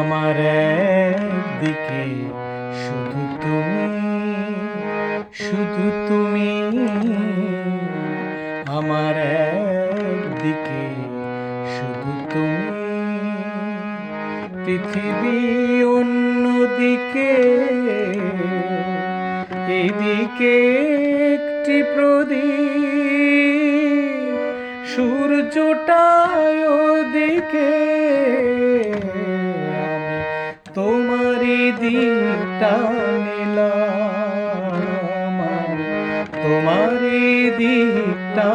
আমার একদিকে শুধু তুমি শুধু তুমি, আমার একদিকে শুধু তুমি। পৃথিবী অন্যদিকে এদিকে একটি প্রদীপ। সূর্যটায় ওদিকে। আমি তোমারই দিকটা নিলাম। আমি তোমারই দিকটা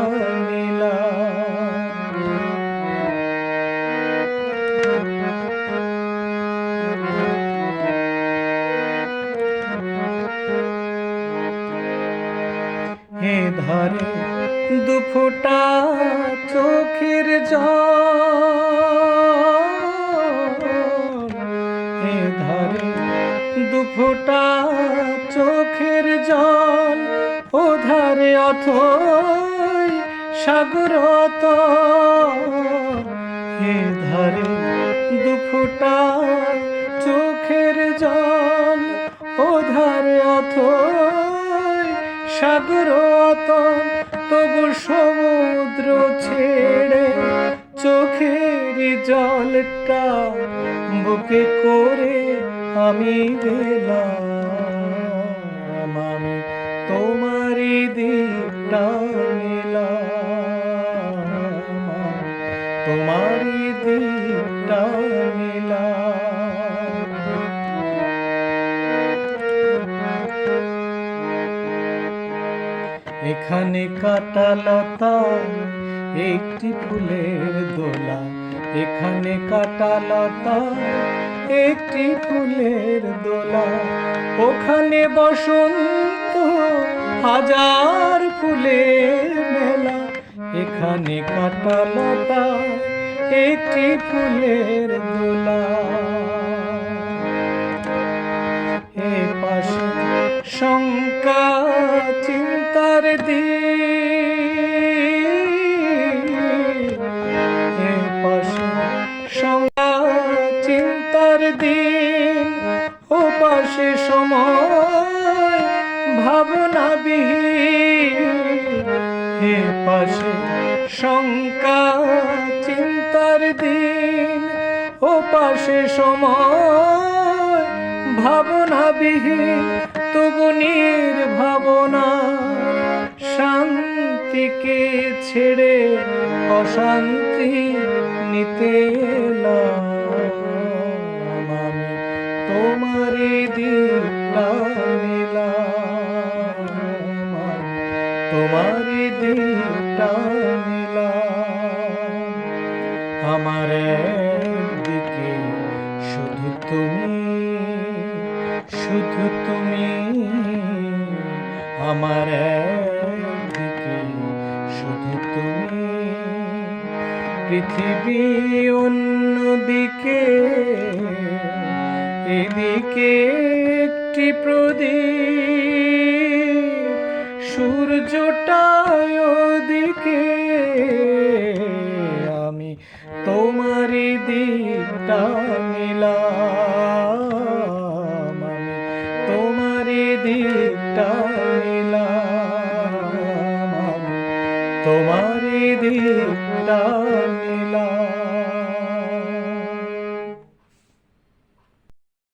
হে ধারে দুফোটা চোখের জল। ধারে, দুফোটা চোখের জল। ও ধারে অথই সাগর হে ধারে, দুফোটা চোখের জল। ও ধারে অথই সাগর তবু সমুদ্র ছেড়ে চোখের জলটা বুকে করে আমি গেলাম। আমি তোমারই দিকটা নিলাম। তোমারই দিকটা নিলাম। এখানে কাটালতা, একটি ফুলের দোলা। এখানে কাটালতা, একটি ফুলের দোলা। ওখানে বসন্ত, হাজার ফুলের মেলা। এখানে কাটালতা, একটি ফুলের দোলা। চিন্তার দিন পাশে সময় ভাবনা হে পাশে শঙ্কা, চিন্তার দিন পাশে সময় ভাবনা বিহীন তবু ভাবনা শান্তিকে ছেড়ে অশান্তি নিতে আমি নিলাম আমি তোমারই দিকটা আমার দিকে শুধু তুমি শুধু তুমি, আমার দিকে শুধু তুমি। পৃথিবী অন্যদিকে এদিকে একটি প্রদীপ সূর্যটায় ওদিকে। আমি তোমারই দিকটা নিলাম। আমি তোমারই দিকটা নিলাম। আমি তোমারই দিকটা নিলাম।